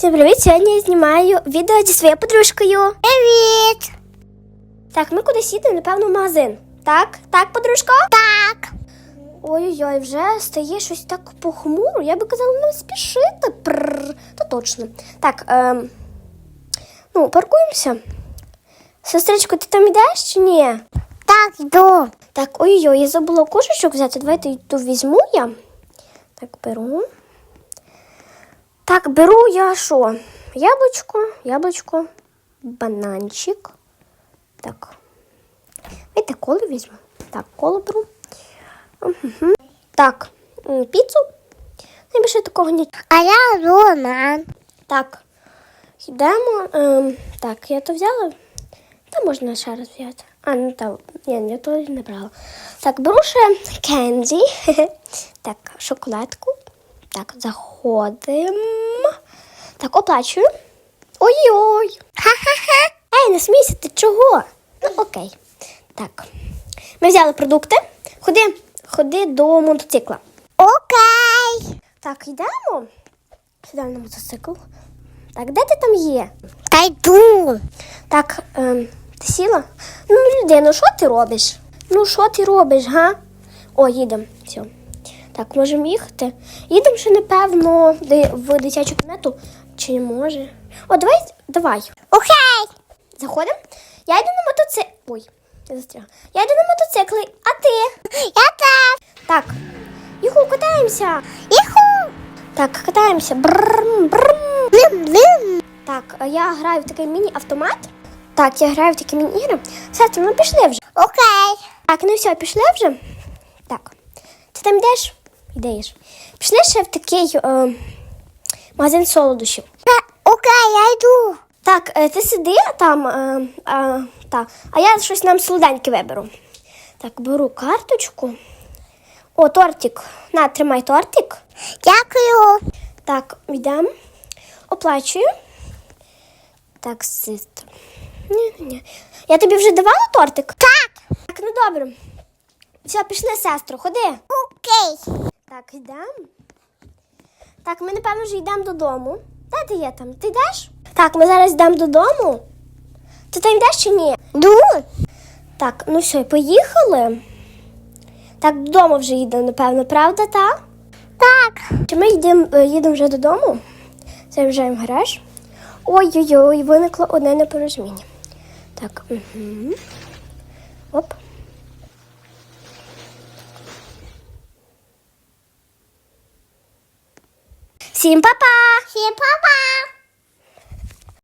Всім привіт! Сьогодні я знімаю відео зі своєю подружкою. Привіт! Так, ми кудись їдемо, напевно, в магазин. Так? Так, подружко? Так. Ой-ой-ой, вже стає щось так похмуро. Я би казала, не спішити. Прррр. То точно. Так, ем, ну, паркуємося. Сестричко, ти там йдеш чи ні? Так, йду. Так, ой-ой, я забула кошечок взяти. Давайте ту візьму я. Так, беру. Так, беру я що? Яблучко, яблучко, бананчик. Так. Давайте коло візьму. Так, коло беру. Угу. Так, піцу. Найбільше такого ні. А я Роман. Так, йдемо. Ем, так, я то взяла. Та можна ще раз взяти. А, ну та, я то не брала. Так, беру ще кенді. Так, шоколадку. Так, заходимо. Так, оплачую. Ой-ой. Ха-ха-ха. Ей, не смійся, ти чого? Ну, окей. Так. Ми взяли продукти. Ходи, ходи до мотоцикла. Окей. Так, йдемо. Сідаємо на мотоцикл. Так, де ти там є? Та йду. Так, ем, ти сіла? Ну, людино, що ти робиш? Ну, що ти робиш, га? О, їдемо. Все. Так, можемо їхати. Їдемо ще, напевно, в дитячу кімнату. Чи не може? О, давай, давай. Окей. Заходимо. Я йду на мотоцикл. Ой, я застряла. Я йду на мотоциклі, а ти? Я теж. Так. Юху, катаємося. Іху. Так, катаємося. Бррм, бррм. Блим-блим. Так, а я граю в такий міні-автомат. Так, я граю в такі міні-ігри. Сестра, ну пішли вже. Окей. Так, ну все, пішли вже. Так. Ти там йдеш? Йдеш. Пішли ще в такий е, магазин солодощів. Та, окей, я йду. Так, е, ти сиди там, е, е, та, а я щось нам солоденьке виберу. Так, беру карточку. О, тортик. На, тримай тортик. Дякую. Так, йдемо. Оплачую. Так, сестра. Ні, ні, ні. Я тобі вже давала тортик? Так. Так, ну добре. Все, пішли, сестру, ходи. Окей. Так, йдемо. Так, ми, напевно, вже йдемо додому. Де ти є там? Ти йдеш? Так, ми зараз йдемо додому. Ти там йдеш чи ні? Йду. Так, ну все, поїхали. Так, додому вже їдемо, напевно, правда, та? Так. Чи ми е, їдемо вже додому? Заїжджаємо в гараж. Ой-ой-ой, виникло одне непорозуміння. Так, угу. Оп. Всім па-па! Всім па-па.